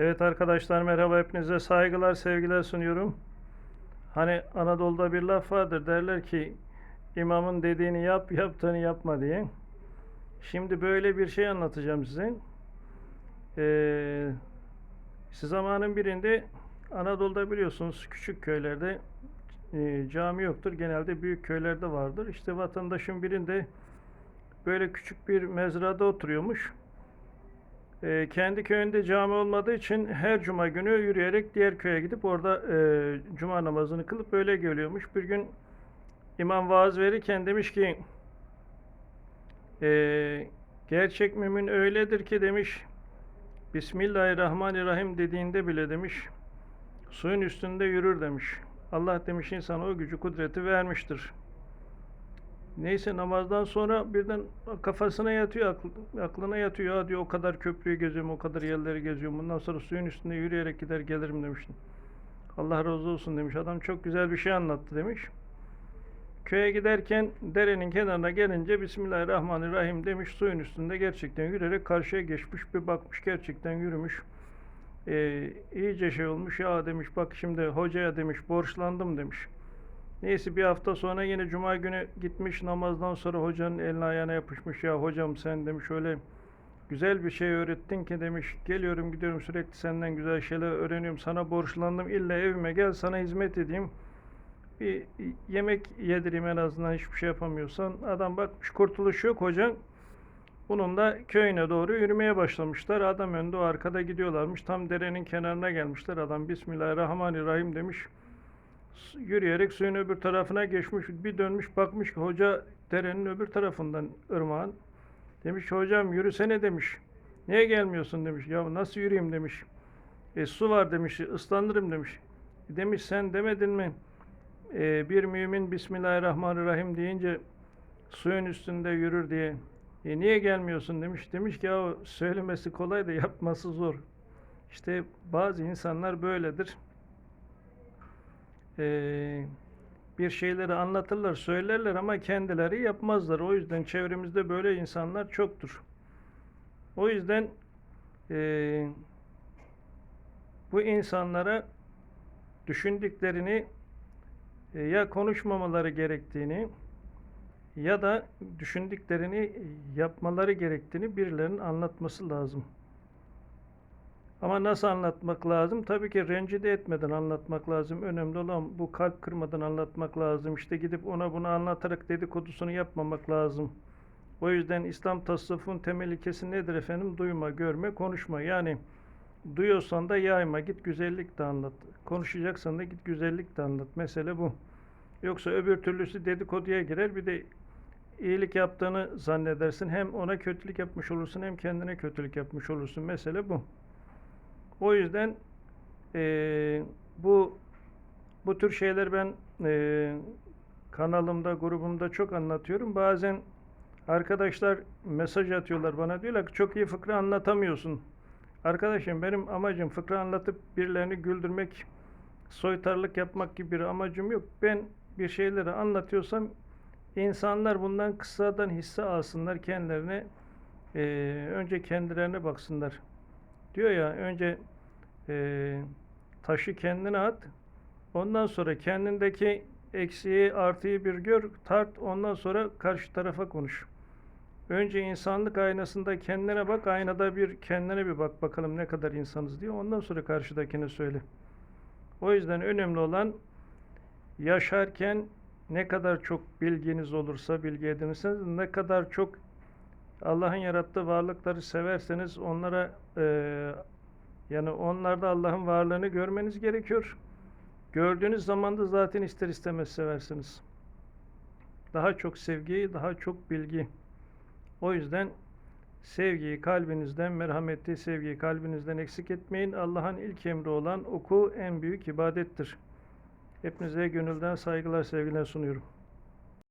Evet arkadaşlar merhaba hepinize saygılar sevgiler sunuyorum. Hani Anadolu'da bir laf vardır derler ki imamın dediğini yap yaptığını yapma diye. Şimdi böyle bir şey anlatacağım size. Ee, zamanın birinde Anadolu'da biliyorsunuz küçük köylerde e, cami yoktur. Genelde büyük köylerde vardır. İşte vatandaşın birinde böyle küçük bir mezrada oturuyormuş. E, kendi köyünde cami olmadığı için her cuma günü yürüyerek diğer köye gidip orada e, cuma namazını kılıp öyle geliyormuş. Bir gün imam vaaz verirken demiş ki e, gerçek mümin öyledir ki demiş Bismillahirrahmanirrahim dediğinde bile demiş suyun üstünde yürür demiş. Allah demiş insana o gücü kudreti vermiştir. Neyse namazdan sonra birden kafasına yatıyor, akl- aklına yatıyor. Ya diyor o kadar köprüyü geziyorum, o kadar yerleri geziyorum. Bundan sonra suyun üstünde yürüyerek gider gelirim demiştim. Allah razı olsun demiş. Adam çok güzel bir şey anlattı demiş. Köye giderken derenin kenarına gelince Bismillahirrahmanirrahim demiş. Suyun üstünde gerçekten yürüyerek karşıya geçmiş. Bir bakmış gerçekten yürümüş. Ee, iyice şey olmuş. Ya demiş bak şimdi hocaya demiş borçlandım demiş. Neyse bir hafta sonra yine cuma günü gitmiş namazdan sonra hocanın eline ayağına yapışmış. Ya hocam sen demiş öyle güzel bir şey öğrettin ki demiş geliyorum gidiyorum sürekli senden güzel şeyler öğreniyorum. Sana borçlandım illa evime gel sana hizmet edeyim. Bir yemek yedireyim en azından hiçbir şey yapamıyorsan. Adam bakmış kurtuluş yok hocam. Bunun da köyüne doğru yürümeye başlamışlar. Adam önde o arkada gidiyorlarmış. Tam derenin kenarına gelmişler. Adam Bismillahirrahmanirrahim demiş yürüyerek suyun öbür tarafına geçmiş. Bir dönmüş bakmış ki hoca derenin öbür tarafından ırmağın. Demiş hocam yürüsene demiş. Niye gelmiyorsun demiş. Ya nasıl yürüyeyim demiş. E, su var demiş. ıslanırım demiş. E, demiş sen demedin mi? E, bir mümin Bismillahirrahmanirrahim deyince suyun üstünde yürür diye. E, niye gelmiyorsun demiş. Demiş ki ya söylemesi kolay da yapması zor. İşte bazı insanlar böyledir e, bir şeyleri anlatırlar, söylerler ama kendileri yapmazlar. O yüzden çevremizde böyle insanlar çoktur. O yüzden e, bu insanlara düşündüklerini e, ya konuşmamaları gerektiğini ya da düşündüklerini yapmaları gerektiğini birilerinin anlatması lazım. Ama nasıl anlatmak lazım? Tabii ki rencide etmeden anlatmak lazım. Önemli olan bu kalp kırmadan anlatmak lazım. İşte gidip ona bunu anlatarak dedikodusunu yapmamak lazım. O yüzden İslam tasavvufun temel ilkesi nedir efendim? Duyma, görme, konuşma. Yani duyuyorsan da yayma, git güzellik de anlat. Konuşacaksan da git güzellik de anlat. Mesele bu. Yoksa öbür türlüsü dedikoduya girer. Bir de iyilik yaptığını zannedersin. Hem ona kötülük yapmış olursun hem kendine kötülük yapmış olursun. Mesele bu. O yüzden e, bu bu tür şeyler ben e, kanalımda, grubumda çok anlatıyorum. Bazen arkadaşlar mesaj atıyorlar bana diyorlar ki çok iyi fıkra anlatamıyorsun. Arkadaşım benim amacım fıkra anlatıp birilerini güldürmek, soytarlık yapmak gibi bir amacım yok. Ben bir şeyleri anlatıyorsam insanlar bundan kısadan hisse alsınlar kendilerine e, önce kendilerine baksınlar diyor ya önce e, taşı kendine at. Ondan sonra kendindeki eksiği artıyı bir gör, tart. Ondan sonra karşı tarafa konuş. Önce insanlık aynasında kendine bak, aynada bir kendine bir bak bakalım ne kadar insanız diye. Ondan sonra karşıdakine söyle. O yüzden önemli olan yaşarken ne kadar çok bilginiz olursa, bilgi edinirseniz, ne kadar çok Allah'ın yarattığı varlıkları severseniz onlara e, yani onlarda Allah'ın varlığını görmeniz gerekiyor. Gördüğünüz zaman da zaten ister istemez seversiniz. Daha çok sevgi, daha çok bilgi. O yüzden sevgiyi kalbinizden, merhametli sevgiyi kalbinizden eksik etmeyin. Allah'ın ilk emri olan oku en büyük ibadettir. Hepinize gönülden saygılar, sevgiler sunuyorum.